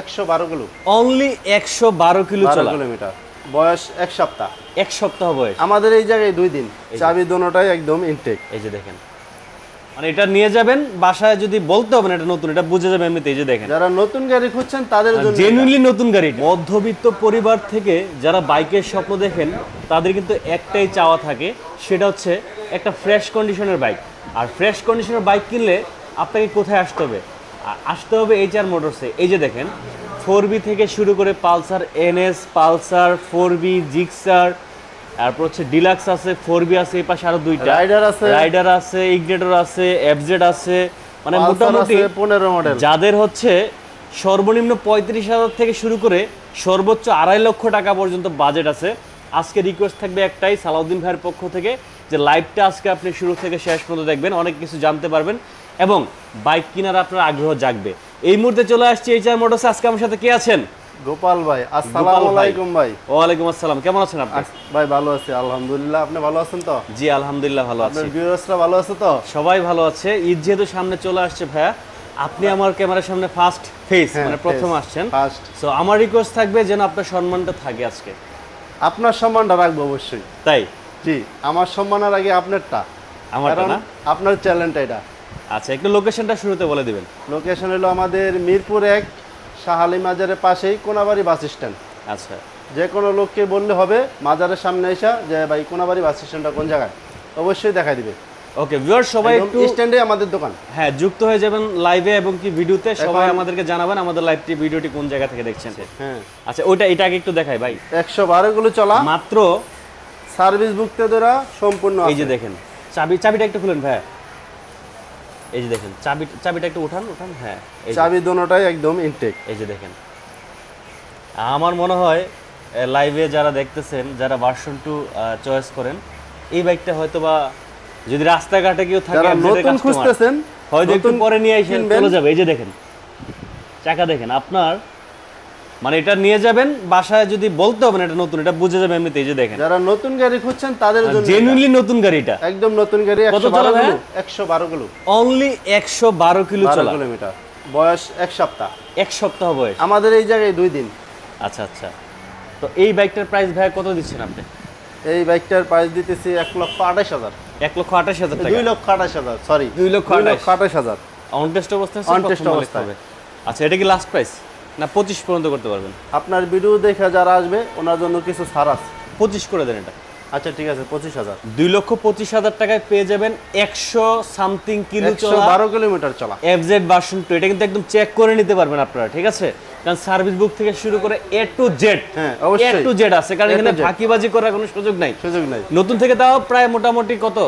একশো বারো kilo. Only একশো বারো কিলো চলা। কিলোমিটার। বয়স এক সপ্তাহ। এক সপ্তাহ বয়স। আমাদের এই জায়গায় দুই দিন। চাবি দোনোটাই একদম ইনটেক এই যে দেখেন। মানে এটা নিয়ে যাবেন বাসায় যদি বলতে হবে না এটা নতুন এটা বুঝে যাবে এমনিতে এই যে দেখেন। যারা নতুন গাড়ি খুঁজছেন তাদের জন্য জেনুইনলি নতুন গাড়ি মধ্যবিত্ত পরিবার থেকে যারা বাইকের স্বপ্ন দেখেন তাদের কিন্তু একটাই চাওয়া থাকে সেটা হচ্ছে একটা ফ্রেশ কন্ডিশনের বাইক আর ফ্রেশ কন্ডিশনের বাইক কিনলে আপনাকে কোথায় আসতে হবে? আসতে হবে এইচ আর মোটরসে এই যে দেখেন ফোর বি থেকে শুরু করে Pulsar NS Pulsar four B Gixxer তারপর হচ্ছে ডিলাক্স আছে ফোর বি আছে এই পাশে আরও দুইটা। রাইডার আছে। রাইডার আছে ইগনেটর আছে এফজেড আছে মানে মোটামুটি পনেরো মডেল যাদের হচ্ছে সর্বনিম্ন পঁয়ত্রিশ হাজার থেকে শুরু করে সর্বোচ্চ আড়াই লক্ষ টাকা পর্যন্ত বাজেট আছে। আজকে রিকোয়েস্ট থাকবে একটাই সালাউদ্দিন ভাইয়ের পক্ষ থেকে যে লাইভটা আজকে আপনি শুরু থেকে শেষ পর্যন্ত দেখবেন অনেক কিছু জানতে পারবেন। এবং বাইক কেনার আপনার আগ্রহ জাগবে। এই মুহূর্তে চলে আসছে এইচ আর মোটরস আজকে আমার সাথে কে আছেন? গোপাল ভাই। আসসালামু। আলাইকুম ভাই। ওয়ালাইকুম আসসালাম। কেমন আছেন আপনি? ভাই ভালো আছি। আলহামদুলিল্লাহ। আপনি ভালো আছেন তো? জি আলহামদুলিল্লাহ ভালো আছি। আপনার ভিউয়ার্সরা ভালো আছে তো? সবাই ভালো আছে। ঈদ যেহেতু সামনে চলে আসছে ভাইয়া আপনি আমার ক্যামেরার সামনে ফার্স্ট ফেস হ্যাঁ, মানে প্রথম আসছেন। First। সো আমার রিকোয়েস্ট থাকবে যেন আপনার সম্মানটা থাকে আজকে। আপনার সম্মানটা রাখব অবশ্যই। তাই? জি আমার সম্মানের আগে আপনারটা। কারণ না? আপনার চ্যালেঞ্জটা এটা। আচ্ছা একটু লোকেশনটা শুরুতে বলে দিবেন। লোকেশন হলো আমাদের মিরপুর এক শাহালি মাজারের পাশেই কোনাবাড়ি বাস স্ট্যান্ড। আচ্ছা। যে কোনো লোককে বললে হবে মাজারের সামনে এসা যে ভাই কোনাবাড়ি বাস স্ট্যান্ডটা কোন জায়গায়? অবশ্যই দেখাই দিবে। ওকে ভিউয়ার সবাই একটু স্ট্যান্ডে আমাদের দোকান। হ্যাঁ যুক্ত হয়ে যাবেন লাইভে এবং কি ভিডিওতে সবাই আমাদেরকে জানাবেন আমাদের লাইভটি ভিডিওটি কোন জায়গা থেকে দেখছেন। হ্যাঁ। আচ্ছা ওইটা এটাকে একটু দেখাই ভাই। একশো বারো গুলো চলা। মাত্র সার্ভিস বুকতে ধরা সম্পূর্ণ এই যে দেখেন। চাবি চাবিটা একটু খুলেন ভাই এই যে দেখেন চাবি চাবিটা একটু উঠান উঠান হ্যাঁ এই চাবি দোনোটাই একদম ইনটেক এই যে দেখেন। আমার মনে হয় লাইভে যারা দেখতেছেন যারা ভার্সন টু চয়েস করেন এই বাইকটা হয়তো বা যদি রাস্তাঘাটে কেউ থাকে নতুন খুঁজতেছেন হয়তো একটু পরে নিয়ে আসেন চলে যাবে। এই যে দেখেন চাকা দেখেন আপনার মানে এটা নিয়ে যাবেন বাসায় যদি বলতে হবে এটা নতুন এটা বুঝে যাবে এমনিতে এই যে দেখেন। যারা নতুন গাড়ি খুঁজছেন তাদের জন্য জেনুইনলি নতুন গাড়িটা। একদম নতুন গাড়ি কত একশো বারো চলা কিলো ভাইয়া? একশো বারো কিলো। অনলি একশো বারো কিলো বারো চলা। কিলোমিটার। বয়স এক সপ্তাহ। এক সপ্তাহ বয়স। আমাদের এই জায়গায় দুই দিন। আচ্ছা আচ্ছা। তো এই বাইকটার প্রাইস ভাই কত দিচ্ছেন আপনি? এই বাইকটার প্রাইস দিতেছি এক লক্ষ আঠাশ হাজার। এক লক্ষ আঠাশ হাজার টাকা। দুই লক্ষ আঠাশ হাজার সরি দুই লক্ষ আঠাশ। হাজার। অন টেস্ট অবস্থায় on টেস্ট অবস্থায়। আচ্ছা এটা কি লাস্ট প্রাইস না পঁচিশ পর্যন্ত করতে পারবেন। আপনার ভিডিও দেখে যারা আসবে ওনার জন্য কিছু ছাড় আছে। পঁচিশ করে দেন এটা। আচ্ছা ঠিক আছে পঁচিশ হাজার। দুই লক্ষ পঁচিশ হাজার টাকায় পেয়ে যাবেন একশো সামথিং কিলো চলা বারো কিলোমিটার চলা। এফজেড ভার্সন টু এটা কিন্তু একদম চেক করে নিতে পারবেন আপনারা ঠিক আছে? কারণ সার্ভিস বুক থেকে শুরু করে এ টু জেড হ্যাঁ, এ টু জেড আছে কারণ এখানে। ফাঁকিবাজি করার কোনো সুযোগ নাই। সুযোগ নাই। নতুন থেকে তাও প্রায় মোটামুটি কত?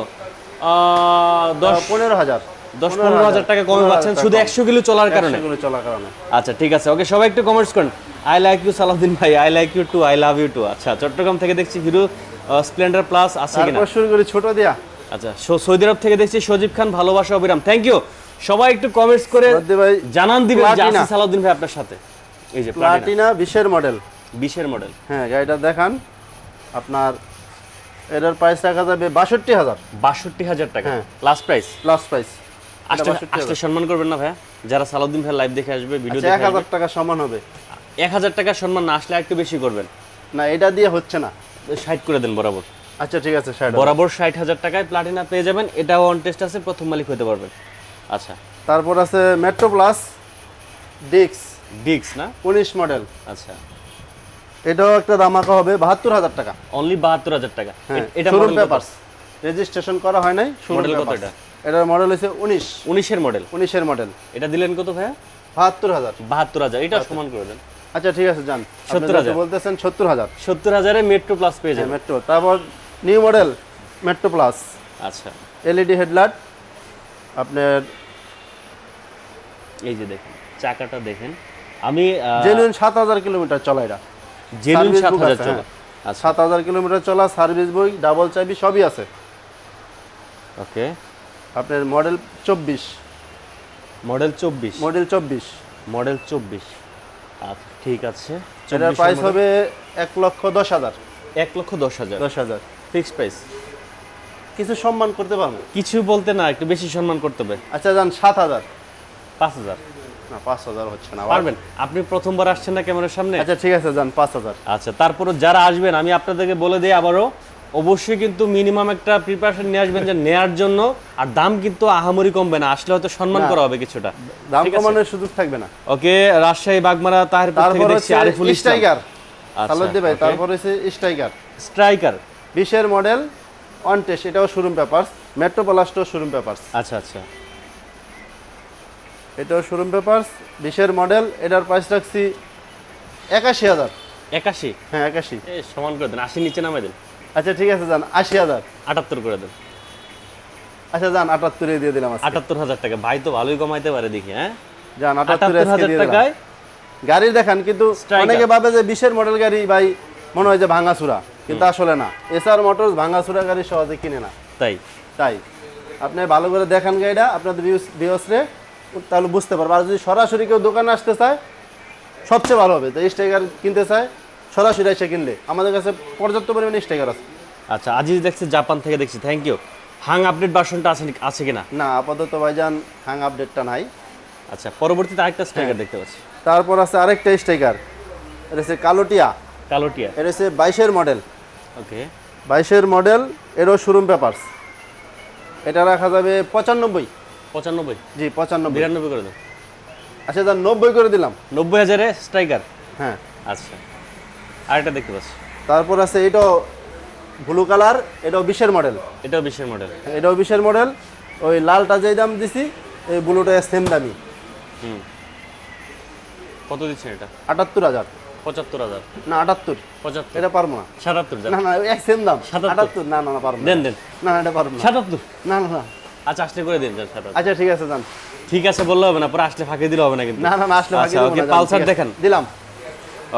দশ পনেরো হাজার। দশ পনেরো হাজার টাকা কমে পাচ্ছেন শুধু একশো কিলো চলার কারণে। চলার কারণে। আচ্ছা ঠিক আছে ওকে সবাই একটু কমেন্টস করেন। আই লাইক ইউ সালাউদ্দিন ভাই I like you too I love you too আচ্ছা চট্টগ্রাম থেকে দেখছি হিরো স্প্লেন্ডার প্লাস আছে কিনা? শুরু করি ছোট দিয়া। আচ্ছা সৌদি আরব থেকে দেখছি সজীব খান ভালোবাসা অবিরাম। থ্যাংক ইউ সবাই একটু কমেন্টস করে জানান দিবেন যে সালাউদ্দিন ভাই আপনার সাথে। এই যে প্লাটিনা বিশের মডেল বিশের মডেল হ্যাঁ গাড়িটা দেখান। আপনার এটার প্রাইস রাখা যাবে বাষট্টি হাজার। বাষট্টি হাজার টাকা। হ্যাঁ। লাস্ট প্রাইস প্লাস প্রাইস আসতে সম্মান করবেন না ভাইয়া? যারা সালাউদ্দিন ভাই লাইভ দেখে আসবে ভিডিও আচ্ছা দেখে হাজার টাকা সমান হবে। এক হাজার টাকা সম্মান না আসলে একটু বেশি করবেন। না এটা দিয়ে হচ্ছে না। ষাট করে দেন বরাবর। আচ্ছা ঠিক আছে ষাট হাজার। বরাবর ষাট হাজার টাকায় প্লাটিনা পেয়ে যাবেন। এটাও অন টেস্ট আছে প্রথম মালিক হতে পারবেন। আচ্ছা। তারপর আছে মেট্রো প্লাস ডিক্স ডিক্স না? উনিশ মডেল আচ্ছা। এটাও একটা দামাকা হবে বাহাত্তর হাজার টাকা। অনলি বাহাত্তর হাজার টাকা। হ্যাঁ এটা মডেল পেপারস রেজিস্ট্রেশন করা হয় নাই Model কত এটা? এটার মডেল হচ্ছে উনিশ। উনিশের মডেল উনিশের মডেল এটা দিলেন কত ভাইয়া? বাহাত্তর হাজার। বাহাত্তর হাজার। এটা সমান করে দেন। আচ্ছা ঠিক আছে যান। 70,000 বলতেছেন সত্তর হাজার। সত্তর হাজারে মেট্রো প্লাস পেয়ে যাবেন। মেট্রো তারপর নিউ মডেল মেট্রো প্লাস আচ্ছা। এলইডি হেডলাইট আপনার এই যে দেখেন চাকাটা দেখেন। আমি জেনুইন সাত হাজার কিলোমিটার চলা এটা। জেনুইন সাত হাজার চলা। হ্যাঁ। আচ্ছা। সাত হাজার কিলোমিটার চলা সার্ভিস বই ডাবল চাবি সবই আছে। ওকে আপনার মডেল চব্বিশ। মডেল চব্বিশ? মডেল চব্বিশ। মডেল চব্বিশ। আচ্ছা ঠিক আছে। এটার প্রাইস হবে এক লক্ষ দশ হাজার। এক লক্ষ দশ হাজার। দশ হাজার। ফিক্সড প্রাইস কিছু সম্মান করতে পারব? কিছু বলতে না একটু বেশি সম্মান করতে হবে। আচ্ছা যান সাত হাজার। পাঁচ হাজার। না পাঁচ হাজার হচ্ছে না পারবেন? আপনি প্রথমবার আসছেন না ক্যামেরার সামনে? আচ্ছা ঠিক আছে যান পাঁচ হাজার। আচ্ছা তারপরে যারা আসবেন আমি আপনাদেরকে বলে দিই আবারও অবশ্যই কিন্তু মিনিমাম একটা প্রিপারেশন নিয়ে আসবেন যে নেয়ার জন্য আর দাম কিন্তু আহামরি কমবে না। আসলে হয়তো সম্মান করা হবে কিছুটা। দাম কমানোর সুযোগ থাকবে না। ওকে রাজশাহী বাগমারা তাহিরপুর থেকে দেখছি আরিফুল স্ট্রাইকার। আচ্ছা, সালুদ্দি ভাই. তারপর হচ্ছে স্ট্রাইকার। স্ট্রাইকার। বিশের মডেল অন টেস্ট এটাও শোরুম পেপারস মেট্রোপ্লাস্টও শোরুম পেপারস আচ্ছা আচ্ছা। এটাও শোরুম পেপারস বিশের মডেল এটার প্রাইস রাখছি একাশি হাজার। একাশি? হ্যাঁ একাশি। সমান করে দেন আশি নিচে নামাই দেন। আচ্ছা ঠিক আছে যান আশি হাজার। আটাত্তর করে দেন। আচ্ছা যান আটাত্তরে দিয়ে দিলাম। আটাত্তর হাজার টাকা। ভাই তো ভালোই কমাইতে পারে দেখি হ্যাঁ? যান আটাত্তরে হাজার টাকায়? গাড়ি দেখান কিন্তু অনেকে ভাবে যে বিশের মডেল গাড়ি ভাই মনে হয় যে ভাঙাচুরা। কিন্তু আসলে না। এসআর মোটরস ভাঙাচুরা গাড়ি সহজে কিনে না। তাই? তাই। আপনি ভালো করে দেখান গাড়িটা আপনাদের ভিউসরে তাহলে বুঝতে পারব। আর যদি সরাসরি কেউ দোকানে আসতে চায় সবচেয়ে ভালো হবে। তো স্ট্রাইকার কিনতে চায় সরাসরি এসে কিনলে। আমাদের কাছে পর্যাপ্ত পরিমাণে স্ট্রাইকার আছে। আচ্ছা আজিজ দেখছি জাপান থেকে দেখছি। থ্যাংক ইউ হাং আপডেট ভার্সনটা আছে আছে কিনা? না আপাতত ভাইজান হাং আপডেটটা নাই। আচ্ছা পরবর্তীতে আরেকটা হ্যাঁ। স্ট্রাইকার দেখতে পাচ্ছি। তারপর আছে আরেকটা স্ট্রাইকার এটা হচ্ছে কালোটিয়া। কালোটিয়া। এটা হচ্ছে বাইশের মডেল ওকে। বাইশের মডেল এরও শোরুম পেপারস এটা রাখা যাবে পঁচানব্বই। পঁচানব্বই? জি পঁচানব্বই। বিরানব্বই করে দেন আচ্ছা যান নব্বই করে দিলাম। নব্বই হাজারে স্ট্রাইকার হ্যাঁ। আচ্ছা। আরেকটা দেখতে পাচ্ছি। তারপর আছে এটাও ব্লু কালার এটাও বিশের মডেল এটাও বিশের মডেল এটাও বিশের মডেল ওই লালটা যেই দাম দিছি এই ব্লুটা সেম দামি হুম। কত দিচ্ছেন এটা? আটাত্তর হাজার। পঁচাত্তর হাজার। না আটাত্তর। পঁচাত্তর। এটা পারব না। সাতাত্তর না না এক সেম দাম। আটাত্তর না না না পারব না। দেন দেন। না এটা পারব না। সাতাত্তর? না না না। আচ্ছা আসলে করে দিন সাতাত্তর। আচ্ছা ঠিক আছে যান। ঠিক আছে বললে হবে না পরে আসলে ফাঁকি দিলে হবে না কিন্তু। না না আসলে আচ্ছা দেবো ওকে পালসার দেখেন। দিলাম।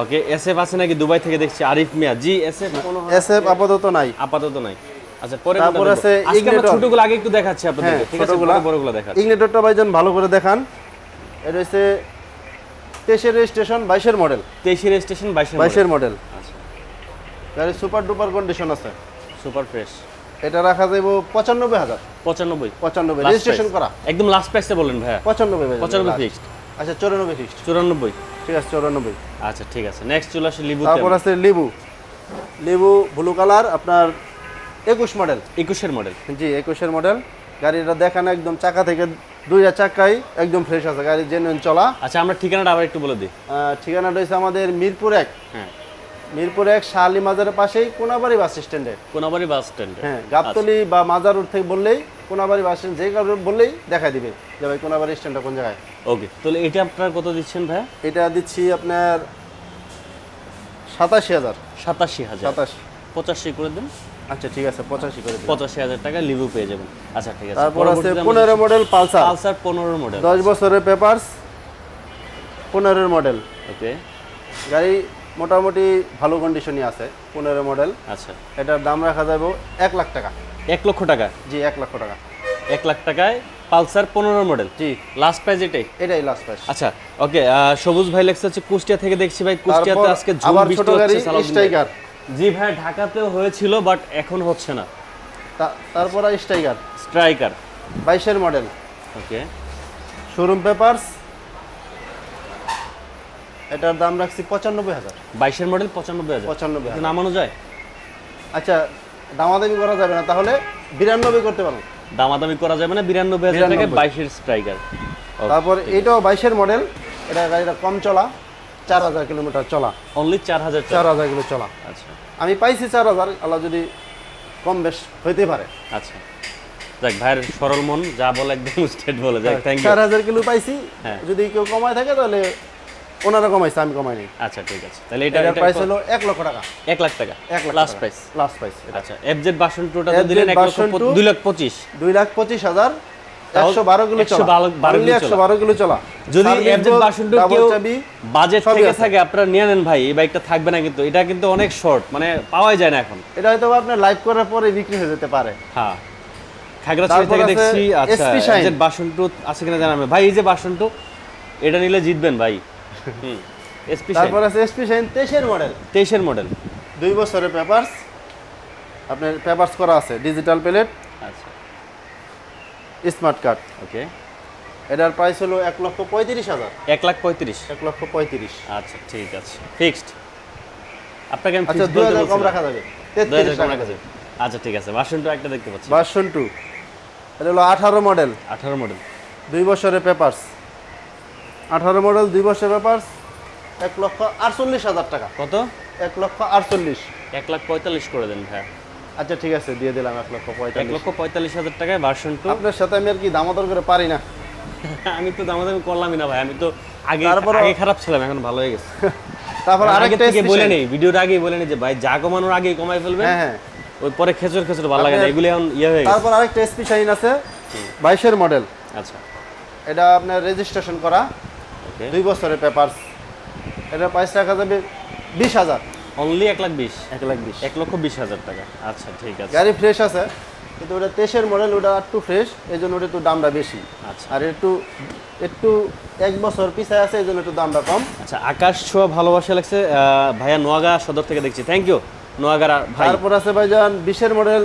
ওকে এসএফ আছে নাকি দুবাই থেকে দেখছি আরিফ মিয়া। জি এসএফ এসএফ আপাতত নাই। আপাতত নাই। আচ্ছা পরে তারপর আছে Ignitor। ছোটগুলো আগে একটু দেখাচ্ছি আপনাদের হ্যাঁ ঠিক আছে? বড়গুলো দেখাচ্ছি। ইগনেটরটা ভাইজান ভালো করে দেখান। এটা হচ্ছে তেইশের রেজিস্ট্রেশন বাইশের মডেল তেইশের স্টেশন বাইশের বাইশের মডেল আচ্ছা। গাড়ি সুপার ডুপার কন্ডিশন আছে। সুপার ফ্রেশ এটা রাখা যাইব পঁচানব্বই হাজার। পঁচানব্বই। পঁচানব্বই রেজিস্ট্রেশন করা। একদম লাস্ট প্রাইসে বলেন ভাইয়া। পঁচানব্বই পঁচানব্বই ফিক্সড আচ্ছা চৌরানব্বই ফিক্সড চুরানব্বই। ঠিক আছে চৌরানব্বই। আচ্ছা ঠিক আছে। নেক্সট চলে আসে লিবু তারপর আছে লেবু লেবু ব্লু কালার আপনার একুশ মডেল একুশের মডেল জি একুশের মডেল গাড়িটা দেখানো একদম চাকা থেকে দুইটা চাকাই একদম ফ্রেশ আছে গাড়ি জেনুইন চলা। আচ্ছা আমরা ঠিকানাটা আবার একটু বলে দিই। ঠিকানাটা হয়েছে আমাদের মিরপুর এক। হ্যাঁ। মিরপুর এক শাহালি মাজারের পাশেই কোনাবাড়ি বাস স্ট্যান্ডে। কোনাবাড়ি বাস স্ট্যান্ডে। হ্যাঁ গাবতলি বা মাজার রোড থেকে বললেই কোনাবাড়ি বাস স্ট্যান্ড যে কারণে বললেই দেখা দিবে যে ভাই কোনাবাড়ি স্ট্যান্ডটা কোন জায়গায়। ওকে তাহলে এটা আপনার কত দিচ্ছেন ভাইয়া? এটা দিচ্ছি আপনার সাতাশি হাজার। সাতাশি হাজার। সাতাশি। পঁচাশি করে দেন। আচ্ছা ঠিক আছে পঁচাশি করে পঁচাশি হাজার টাকা লিভু পেয়ে যাবেন। আচ্ছা ঠিক আছে। তারপর আছে পনেরো মডেল পালসার। পালসার পনেরো মডেল দশ বছরের পেপারস পনেরোর মডেল ওকে। গাড়ি মোটামুটি ভালো কন্ডিশনই আছে পনেরো মডেল আচ্ছা। এটার দাম রাখা যাবে এক লাখ টাকা। এক লক্ষ টাকা। জি এক লক্ষ টাকা। এক লাখ টাকায় পালসার পনেরো মডেল? জি। লাস্ট প্রাইস এটাই? এটাই লাস্ট প্রাইস আচ্ছা ওকে সবুজ ভাই লেখছে হচ্ছে কুষ্টিয়া থেকে দেখছি ভাই। কুষ্টিয়াতে আজকে ঝুম বৃষ্টি হচ্ছে স্ট্রাইকার জি ভাই ঢাকাতেও হয়েছিল বাট এখন হচ্ছে না। তারপর স্ট্রাইকার স্ট্রাইকার বাইশের মডেল। ওকে। শোরুম পেপারস এটার দাম রাখছি পঁচানব্বই হাজার। বাইশের মডেল পঁচানব্বই হাজার। পঁচানব্বই নামানো যায়? আচ্ছা দামাদামি করা যাবে না তাহলে বিরানব্বই করতে পারব। দামাদামি করা যাবে না বিরানব্বই হাজার 92 বাইশের স্ট্রাইকার তারপর এইটাও বাইশের মডেল এটা গাড়িটা কম চলা চার হাজার কিলোমিটার চলা। অনলি চার হাজার চার হাজার কিলো চলা। আচ্ছা। আমি পাইছি চার হাজার আল্লাহ যদি কম বেশ হইতে পারে। আচ্ছা। যাক ভাইয়ের সরল মন যা বলে একদম স্টেট বলে। যাক থ্যাংক ইউ চার হাজার কিলো পাইছি হ্যাঁ। যদি কেউ কমায় থাকে তাহলে ওনারা কমাইছে আমি কমাই নি আচ্ছা ঠিক আছে। তাহলে এটা এটার এটা প্রাইস হলো এক লক্ষ টাকা। এক লাখ টাকা। এক lakh last price last price আচ্ছা এফজেড বাসন টুটা তো দিলেন এক লক্ষ version পঁচ- two। দুই লাখ পঁচিশ। দুই লাখ পঁচিশ হাজার তাও একশো বারো কিলো চলা। 112 কিলো চলা। যদি এফজেড বাসন টু কেউ বাজেট থেকে থাকে আপনারা নিয়ে নেন ভাই এই বাইকটা থাকবে না কিন্তু। এটা কিন্তু অনেক শর্ট মানে পাওয়াই যায় না এখন। এটা হয়তো আপনার লাইভ করার পরে বিক্রি হয়ে যেতে পারে। হ্যাঁ। খাগড়াছড়ি থেকে দেখছি আচ্ছা এফজেড বাসন টু আছে কিনা জানাবেন ভাই এই যে বাসন টু এটা নিলে জিতবেন ভাই। এসপি তারপর আছে এসপি শাইন তেইশের মডেল তেইশের মডেল দুই বছরের পেপারস আপনার পেপারস করা আছে ডিজিটাল প্লেট আচ্ছা। Smart card okay. এটার প্রাইস হলো এক লক্ষ পঁয়ত্রিশ হাজার। এক লাখ পঁয়ত্রিশ। এক লক্ষ পঁয়ত্রিশ। আচ্ছা ঠিক আছে। ফিক্সড আপনাকে আমি আচ্ছা দুই হাজার কম রাখা যাবে। তেত্রিশ কম রাখা যাবে। আচ্ছা ঠিক আছে। ভার্সনটা একটা দেখতে পাচ্ছি। ভার্সন টু এটা হলো আঠারো মডেল আঠারো মডেল দুই বছরের পেপারস আঠারো মডেল দুই বছরের পেপারস এক লক্ষ আটচল্লিশ হাজার টাকা। কত? এক লক্ষ আটচল্লিশ। এক লাখ পঁয়তাল্লিশ করে দেন ভাই। আচ্ছা ঠিক আছে দিয়ে দিলাম এক লক্ষ পঁয়তাল্লিশ। এক লক্ষ পঁয়তাল্লিশ হাজার টাকায় ভার্সন টু আপনার সাথে আমি আর কি দামাদর করে পারি না? আমি তো দামাদামি করলামই না ভাই আমি তো আগে আগে খারাপ ছিলাম এখন ভালো হয়ে গেছে। তারপর আগে আরেকটা থেকে বলে নেই ভিডিওর আগেই বলে নেই যে ভাই যা কমানোর আগেই কমাই ফেলবে হ্যাঁ হ্যাঁ। ওই পরে খেচর খেচর ভালো লাগে না এগুলি এখন ইয়ে হয়ে গেছে। তারপর আরেকটা এসপি শাইন আছে বাইশের মডেল আচ্ছা। এটা আপনার রেজিস্ট্রেশন করা। দুই বছরের পেপারস এটা প্রাইস রাখা যাবে বিশ হাজার। অনলি এক লাখ বিশ? এক লাখ বিশ। এক লক্ষ বিশ হাজার টাকা। আচ্ছা ঠিক আছে। গাড়ি ফ্রেশ আছে কিন্তু ওটা তেইশের মডেল ওটা একটু ফ্রেশ এই জন্য ওটা একটু দামটা বেশি। আচ্ছা। আর একটু একটু এক বছর পিছায় আছে এই জন্য একটু দামটা কম। আচ্ছা আকাশ ছোঁয়া ভালোবাসা লাগছে ভাইয়া নোয়াগা সদর থেকে দেখছি। থ্যাংক ইউ নোয়াগার ভাই। তারপর আছে ভাইজান বিশের model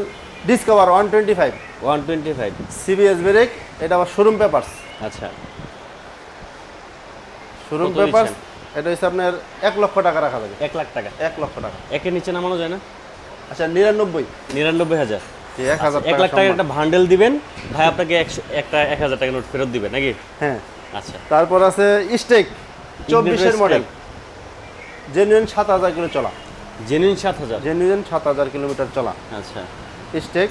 Discover one twenty five one twenty five CBS brake এটা আবার শোরুম পেপারস আচ্ছা। শোরুম দিচ্ছেন? এটা হচ্ছে আপনার এক লক্ষ টাকা রাখা যাবে। এক লাখ টাকা? এক লক্ষ টাকা। একের নিচে নামানো যায় না? আচ্ছা নিরানব্বই। নিরানব্বই হাজার। এক লাখ টাকার একটা ভান্ডেল দিবেন ভাই আপনাকে একশো একটা এক হাজার টাকা নোট ফেরত দিবেন নাকি? হ্যাঁ। আচ্ছা। তারপর আছে স্টেক চব্বিশের মডেল জেনুইন সাত হাজার কিলো চলা। জেনুইন সাত হাজার? জেনুইন সাত হাজার কিলোমিটার চলা। আচ্ছা। স্টেক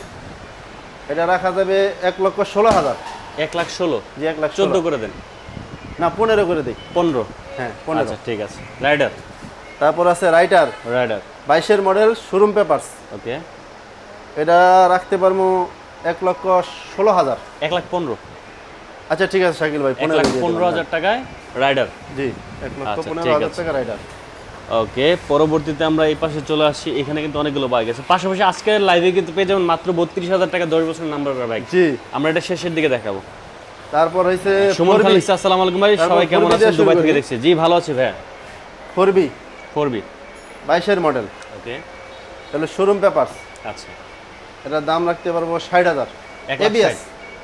এটা রাখা যাবে এক লক্ষ ষোলো হাজার। এক লাখ ষোলো? জি এক লাখ চোদ্দ করে দেন। না পনেরো করে দিই। পনেরো? হ্যাঁ পনেরো। আচ্ছা ঠিক আছে। রাইডার তারপর আছে রাইটার রাইডার বাইশের মডেল শোরুম পেপারস ওকে এটা রাখতে পারব এক লক্ষ ষোলো হাজার। এক লাখ পনেরো। আচ্ছা ঠিক আছে শাকিল ভাই পনেরো লাখ পনেরো হাজার টাকায় রাইডার জি এক লক্ষ আচ্ছা, পনেরো হাজার টাকা রাইডার ওকে পরবর্তীতে আমরা এই পাশে চলে আসছি এখানে কিন্তু অনেকগুলো বাইক আছে। পাশাপাশি আজকের লাইভে কিন্তু পেয়ে যাবেন মাত্র বত্রিশ হাজার টাকা দশ বছর নাম্বার বাইক জি। আমরা এটা শেষের দিকে দেখাবো। তারপর হয়েছে সুমন খান লিখছে আসসালামু আলাইকুম ভাই। সবাই কেমন আছেন? দুবাই থেকে দেখছি। জি ভালো আছি ভাই মডেল। ওকে। তাহলে শোরুম পেপারস আচ্ছা। এটার দাম রাখতে পারব ষাট হাজার। এক লাখ এবিএস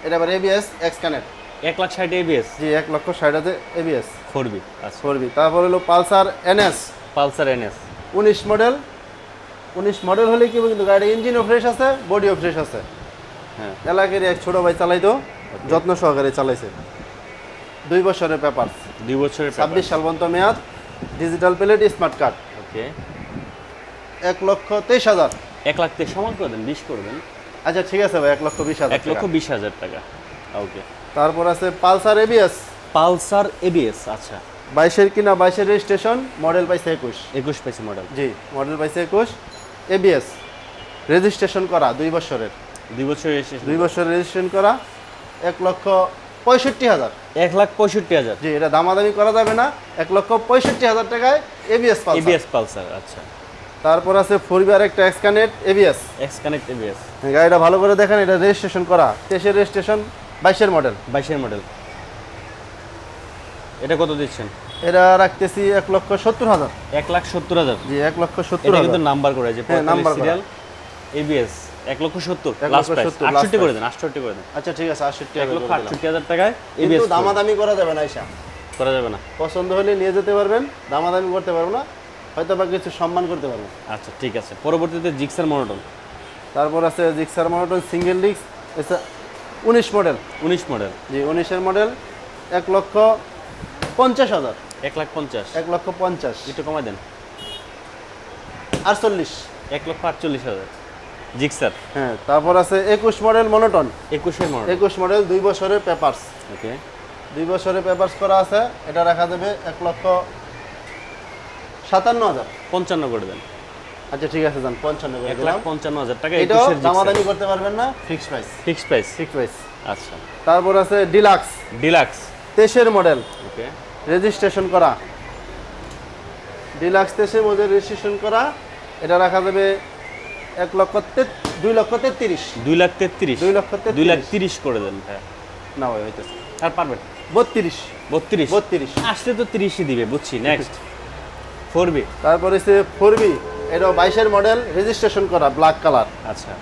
এটা আবার এবিএস এক্স কানেক্ট এক লাখ ষাট এবিএস জি এক লক্ষ ষাট হাজার এবিএস ফোর বি আচ্ছা। ফোর বি তারপর হলো পালসার এনএস পালসার এনএস উনিশ মডেল। উনিশ মডেল হলে কি কিন্তু গাড়ির ইঞ্জিনও ফ্রেশ আছে বডিও ফ্রেশ আছে। হ্যাঁ। এলাকার এক ছোট ভাই চালাইতো। যত্ন সহকারে চালাইছে। দুই বছরের পেপার দুই বছরের ছাব্বিশ সাল পর্যন্ত মেয়াদ। Digital plate smart card okay এক লক্ষ তেইশ হাজার। এক লাখ থেকে সমান করে দেন বিশ করে দেন আচ্ছা ঠিক আছে ভাই এক লক্ষ বিশ হাজার এক লক্ষ বিশ হাজার টাকা। ওকে তারপর আছে পালসার এবিএস পালসার এবিএস আচ্ছা। বাইশের কিনা বাইশের রেজিস্ট্রেশন মডেল পাইছে একুশ। একুশ পেয়েছি মডেল জি মডেল পাইছে একুশ। এবিএস রেজিস্ট্রেশন করা দুই বছরের। দুই বছরের দুই বছরের রেজিস্ট্রেশন করা। এক লক্ষ পঁয়ষট্টি হাজার। এক লাখ পঁয়ষট্টি হাজার। জি এটা দামাদামি করা যাবে না। এক লক্ষ পঁয়ষট্টি হাজার টাকায় এবিএস এবিএস পালসার। আচ্ছা। তারপর আছে ফোর বি আর একটা X connect ABS X connect ABS গাড়িটা ভালো করে দেখেন এটা রেজিস্ট্রেশন করা। তেইশের রেজিস্ট্রেশন বাইশের মডেল বাইশের মডেল এটা কত দিচ্ছেন? এটা রাখতেছি এক লক্ষ সত্তর হাজার। এক লাখ সত্তর হাজার। জি এক লক্ষ সত্তর হাজার। কিন্তু নাম্বার করে যে নাম্বার। সিরিয়াল এবিএস এক লক্ষ সত্তর আটষট্টি করে দেন আটষট্টি করে দেন। আচ্ছা ঠিক আছে আটষট্টি এক লক্ষ। আটষট্টি হাজার টাকায় এবিএস দামাদামি করা যাবে না আইসা করা যাবে না। পছন্দ হলে নিয়ে যেতে পারবেন দামাদামি করতে পারব না হয়তো বা কিছু সম্মান করতে পারব। আচ্ছা ঠিক আছে। পরবর্তীতে জিক্সার মনোটন তারপর আছে জিক্সার মডেল সিঙ্গেল ডিস্ক উনিশ মডেল উনিশ মডেল জি উনিশের মডেল এক লক্ষ পঞ্চাশ হাজার। এক লাখ পঞ্চাশ। এক লক্ষ পঞ্চাশ। একটু কমাই দেন। আটচল্লিশ। এক লক্ষ আটচল্লিশ হাজার। জিক্সার। হ্যাঁ তারপর আছে একুশ মডেল মনোটন। একুশের মডেল একুশ মডেল দুই বছরের পেপারস। ওকে। দুই বছরের পেপারস করা আছে এটা রাখা যাবে এক লক্ষ সাতান্ন হাজার। পঞ্চান্ন করে দেন। আচ্ছা ঠিক আছে যান পঞ্চান্ন করে এক লাখ পঞ্চান্ন হাজার টাকা জিক্সার। দামাদামি করতে পারবেন না fix price fix price fix price আচ্ছা। তারপর আছে ডিলাক্স। ডিলাক্স। তেইশের মডেল। ওকে। রেজিস্ট্রেশন করা। ডিলাক্স তেইশের মধ্যে রেজিস্ট্রেশন করা এটা রাখা যাবে এক লক্ষ দুই লক্ষ তেত্রিশ। দুই লাখ তেত্রিশ। দুই লক্ষ দুই লাখ তিরিশ করে দেন। হ্যাঁ। না ভাই হইতেছে। আর পারবেন? বত্রিশ। বত্রিশ? বত্রিশ। আসলে তো তিরিশই দিবে বুঝছি। নেক্সট ফোর বি তারপরে হচ্ছে ফোর বি এটাও বাইশের মডেল রেজিস্ট্রেশন করা ব্ল্যাক কালার আচ্ছা।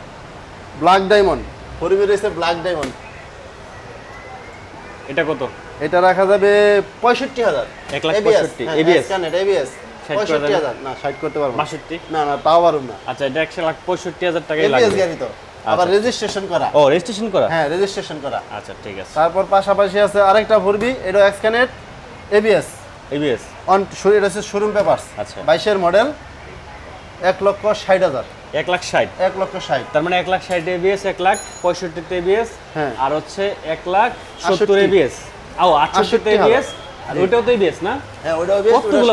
ব্ল্যাক ডায়মন্ড ফোর বি রয়েছে ব্ল্যাক ডায়মন্ড এটা কত? এটা রাখা যাবে পঁয়ষট্টি হাজার। এক লাখ পঁয়ষট্টি? এবিএস ষাট করে পঁয়ষট্টি হাজার। না ষাট করতে পারব বাষট্টি? না না তাও পারুন না। আচ্ছা এটা একশো লাখ পঁয়ষট্টি হাজার টাকাই লাগবে। গাড়ি তো। আবার রেজিস্ট্রেশন করা। ও রেজিস্ট্রেশন করা? হ্যাঁ রেজিস্ট্রেশন করা। আচ্ছা ঠিক আছে। তারপর পাশাপাশি আছে আরেকটা ভরবি এটা এক্সকানেট এবিএস এবিএস অন এটা হচ্ছে শোরুম পেপারস আচ্ছা। বাইশের মডেল এক লক্ষ ষাট হাজার। এক লাখ ষাট? এক লক্ষ ষাট। তার মানে এক লাখ ষাট এবিএস এক লাখ পঁয়ষট্টিতে এবিএস হ্যাঁ। আর হচ্ছে এক লাখ সত্তর। এবিএস ও আটষট্টিতে 68 হাজার। এবিএস আর ওটাও তো এবিএস না? হ্যাঁ ওটা ABS, ওটা কতগুলো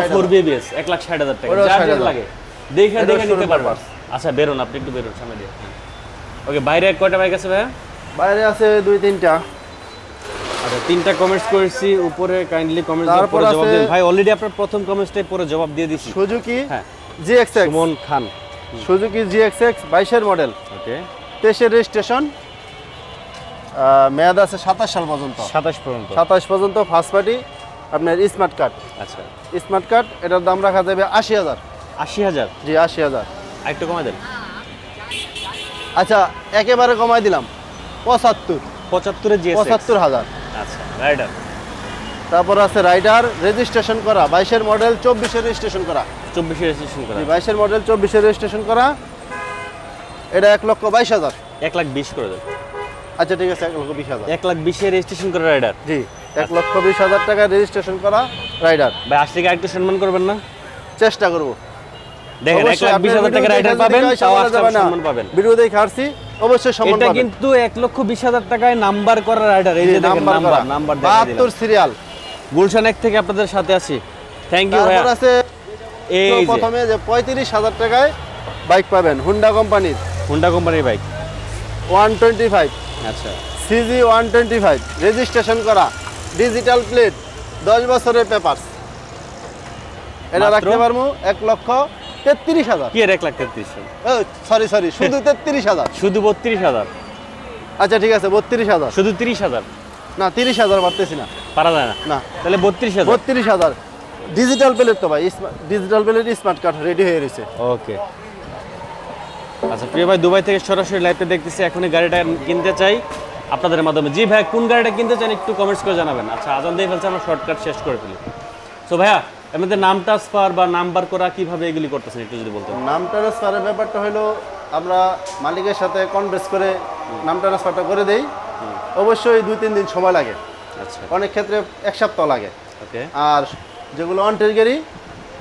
60 লাখ ষাট হাজার টাকা। ওটাও যার 60। লাগে। দেখে দেখে নিতে আচ্ছা বেরোন আপনি একটু বেরোন সামনে দিয়ে। ওকে বাইরে কয়টা বাইক আছে ভাইয়া? বাইরে আছে দুই তিনটা। আচ্ছা তিনটা কমেন্টস করেছি উপরে কাইন্ডলি কমেন্টস পরে জবাব দিন। ভাই অলরেডি আপনার প্রথম কমেন্টসটাই পরে জবাব দিয়ে দিছি। সুজুকি হ্যাঁ। জিএক্সএক্স সুমন খান। সুজুকি জিএক্সএক্স বাইশের মডেল ওকে। তেইশের রেজিস্ট্রেশন মেয়াদ আছে সাতাশ সাল পর্যন্ত। সাতাশ পর্যন্ত। সাতাশ পর্যন্ত ফার্স্ট পার্টি আপনার স্মার্ট কার্ড আচ্ছা। স্মার্ট কার্ড এটার দাম রাখা যাবে আশি হাজার। আশি হাজার? জি আশি হাজার। আরেকটু কমাই দেন। আচ্ছা একেবারে কমাই দিলাম। পঁচাত্তর। পঁচাত্তরে জিএস পঁচাত্তর হাজার। আচ্ছা রাইডার তারপর আছে রাইডার রেজিস্ট্রেশন করা বাইশের মডেল চব্বিশে রেজিস্ট্রেশন করা। চব্বিশে রেজিস্ট্রেশন করা। বাইশের মডেল চব্বিশে রেজিস্ট্রেশন করা। এটা এক লক্ষ বাইশ হাজার। এক লাখ বিশ করে দেন। আচ্ছা ঠিক আছে এক লক্ষ বিশ হাজার। এক লাখ বিশে রেজিস্ট্রেশন করা রাইডার জি। এক লক্ষ বিশ হাজার টাকা রেজিস্ট্রেশন করা রাইডার ভাই আসলে কি আরেকটু সম্মান করবেন না? চেষ্টা করব। দেখেন এক লাখ বিশ হাজার টাকা রাইডার পাবেন সম্মান পাবেন। ভিডিও দেখে আসছি অবশ্যই সম্মান এটা কিন্তু এক লক্ষ বিশ হাজার টাকায় নাম্বার করা রাইডার এই যে দেখেন নাম্বার নাম্বার বাহাত্তর সিরিয়াল গুলশান এক থেকে আপনাদের সাথে আছি। থ্যাংক ইউ ভাইয়া। আছে এই প্রথমে যে পঁয়ত্রিশ হাজার টাকায় বাইক পাবেন হুন্ডা কোম্পানির হুন্ডা কোম্পানির বাইক ওয়ান টোয়েন্টি ফাইভ আচ্ছা। CG one twenty five registration করা। ডিজিটাল প্লেট দশ বছরের পেপার এটা রাখতে পারব এক লক্ষ তেত্রিশ হাজার। কি এক লাখ তেত্রিশ সরি সরি শুধু তেত্রিশ হাজার। শুধু বত্রিশ হাজার। আচ্ছা ঠিক আছে বত্রিশ হাজার। শুধু তিরিশ হাজার? না তিরিশ হাজার পারতেছি না। পারা যায় না? না। তাহলে বত্রিশ হাজার। বত্রিশ হাজার। ডিজিটাল প্লেট তো ভাই digital plate smart card ready হয়ে রয়েছে ওকে আচ্ছা প্রিয় ভাই দুবাই থেকে সরাসরি লাইভে দেখতেছি এখনই গাড়িটা কিনতে চাই। আপনাদের মাধ্যমে। জি ভাই কোন গাড়িটা কিনতে চান একটু কমেন্টস করে জানাবেন। আচ্ছা আজান দিয়ে ফেলছে আমরা শর্টকাট শেষ করে ফেলি। সো ভাইয়া এমনিতে নাম ট্রান্সফার বা নাম্বার করা কীভাবে এগুলি করতেছেন একটু যদি বলতেন। নাম ট্রান্সফারের ব্যাপারটা হলো আমরা মালিকের সাথে কনভেস করে নাম ট্রান্সফারটা করে দেই। অবশ্যই দুই তিন দিন সময় লাগে। আচ্ছা। অনেক ক্ষেত্রে এক সপ্তাহ লাগে। ওকে। আর যেগুলো অনটের গাড়ি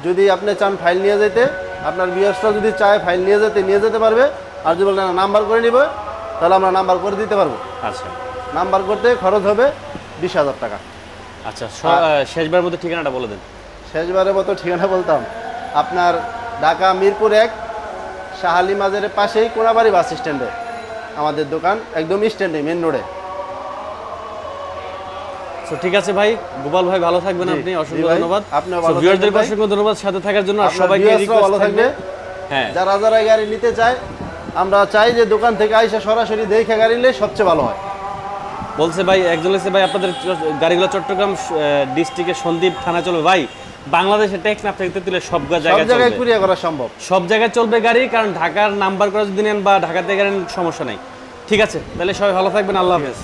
যদি আপনি চান ফাইল নিয়ে যেতে আপনার বিয়ার্সটা যদি চায় ফাইল নিয়ে যেতে নিয়ে যেতে পারবে। আর যদি বলেন নাম্বার করে নিব তাহলে আমরা নাম্বার করে দিতে পারব। আচ্ছা। নাম্বার করতে খরচ হবে বিশ হাজার টাকা। আচ্ছা শেষবার মধ্যে ঠিকানাটা বলে দেন। শেষবারের মতো ঠিকানা বলতাম আপনার ঢাকা মিরপুর এক শাহালি মাজারের পাশেই কোনাবাড়ি বাস স্ট্যান্ডে। আমাদের দোকান একদম স্ট্যান্ডে মেন রোডে। তো ঠিক আছে ভাই গোপাল ভাই ভালো থাকবেন আপনি অসংখ্য ধন্যবাদ। ভাই। অসংখ্য ধন্যবাদ সাথে থাকার জন্য আর সবাইকে রিকোয়েস্ট ভালো থাকবে। হ্যাঁ। যারা যারা গাড়ি নিতে চায় আমরা চাই যে দোকান থেকে আইসা সরাসরি দেখে গাড়ি নিলে সবচেয়ে ভালো হয়। বলছে ভাই একজন হচ্ছে ভাই আপনাদের গাড়িগুলো চট্টগ্রাম ডিস্ট্রিক্টের সন্দীপ থানা চলবে। ভাই বাংলাদেশে ট্যাক্স না থাকতে তুলে সব জায়গায় জায়গায় কুরিয়া করা সম্ভব। সব জায়গায় চলবে গাড়ি কারণ ঢাকার নাম্বার করা যদি নেন বা ঢাকাতে গেলেন সমস্যা নাই। ঠিক আছে তাহলে সবাই ভালো থাকবেন আল্লাহ হাফেজ।